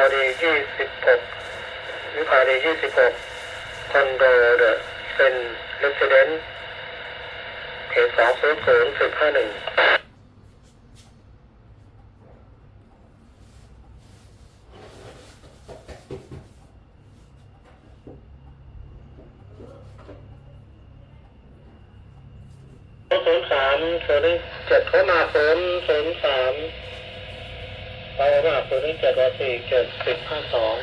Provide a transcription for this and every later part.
พาดียี่สิบหกวิภาดียี่สิบหกคอนโดเดอะเป็นเรสซิเดนต์เขตสองศูนย์ศูนย์สิบห้าหนึ่งศูนย์สามศูนย์เจ็ดเข้ามาศูนย์ศูนย์สาม ไปมาตัวนี้เจ็ดร้อยสี่เจ็ดสิบห้าสอง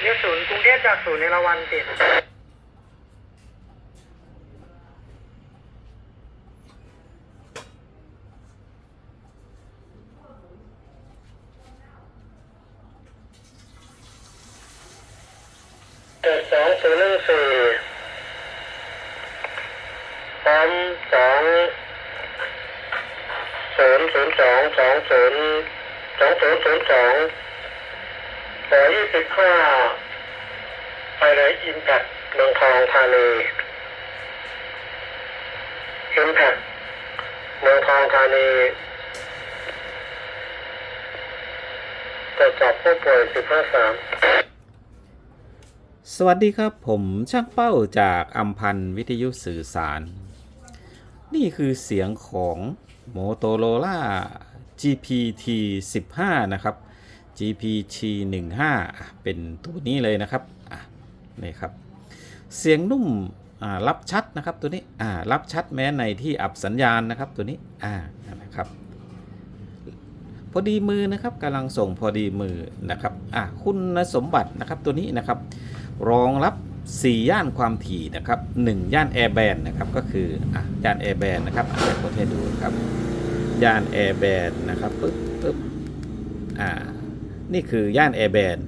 เรียกศูนย์กรุงเทพจากศูนย์ในละวันติด องศูนย์หนึ่งสี่สามสองศูนย์ศูนย์สองสองศูนย์สองศูนย์ศูนย์สองสอยี่สิบห้าไปเลยอิมแพคเมืองทองธานีอิมแพคเมืองทองธานีตรวจสอบผู้ป่วยสิบห้าสาม สวัสดีครับผมช่างเป้าจากอัมพันวิทยุสื่อสาร นี่คือเสียงของ Motorola GPT 15 นะครับ GPT 15 เป็นตัวนี้เลยนะครับนี่ครับ เสียงนุ่มรับชัดนะครับตัวนี้รับชัดแม้ในที่อับสัญญาณนะครับตัวนี้นะครับพอดีมือนะครับกำลังส่งพอดีมือนะครับคุณสมบัตินะครับตัวนี้นะครับ รองรับ 4 ย่านความถี่นะครับ 1 ย่านแอร์แบนนะครับก็คืออะย่านแอร์แบนนะครับอะเดี๋ยวผมให้ดูครับ ย่านแอร์แบนนะครับปึ๊บปึ๊บอ่านี่คือย่านแอร์แบน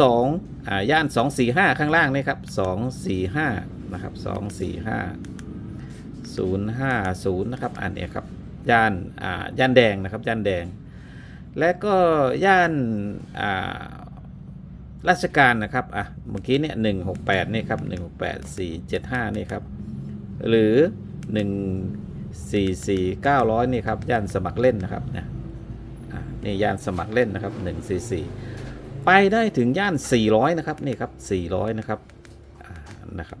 สองอ่าย่าน 2 4 5 ข้างล่างนี่ครับ 2 4 5 นะครับ 2 4 5 0 5 0 นะครับอันนี้ครับย่านอ่าย่านแดงนะครับย่านแดง และก็ย่านอ่า ราชการนะครับอะเมื่อกี้เนี่ยหนึ่งหกแปดนี่ครับหนึ่งหกแปดสี่เจ็ดห้านี่ครับ หรือหนึ่งสี่สี่เก้าร้อยนี่ครับย่านสมัครเล่นนะครับเนี่ยอะนี่ย่านสมัครเล่นนะครับหนึ่งสี่สี่ไปได้ถึงย่านสี่ร้อยนะครับนี่ครับสี่ร้อยนะครับนะครับ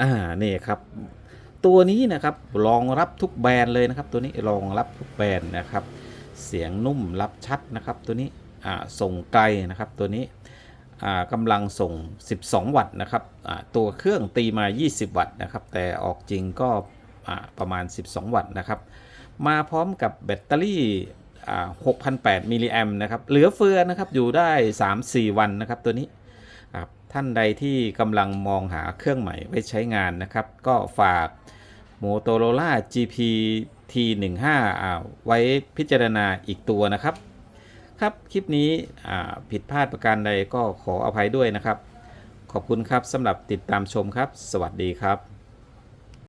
อ่านี่ครับ ตัวนี้นะครับรองรับทุกแบรนด์เลยนะครับ ตัวนี้รองรับทุกแบรนด์นะครับ เสียงนุ่มรับชัดนะครับตัวนี้ ส่งไกลนะครับตัวนี้กำลังส่ง 12 วัตต์นะครับตัวเครื่องตีมา 20 วัตต์นะครับแต่ออกจริงก็ประมาณ 12 วัตต์นะครับมาพร้อมกับแบตเตอรี่6,800มิลลิแอมนะครับเหลือเฟือนะครับอยู่ได้ 3-4 วันนะครับตัวนี้ท่านใดที่กำลังมองหาเครื่องใหม่ไว้ใช้งานนะครับ ก็ฝาก Motorola GP T15 ไว้พิจารณาอีกตัวนะครับ ครับ คลิปนี้ผิดพลาดประการใดก็ขออภัยด้วยนะครับ ขอบคุณครับสำหรับติดตามชมครับ สวัสดีครับ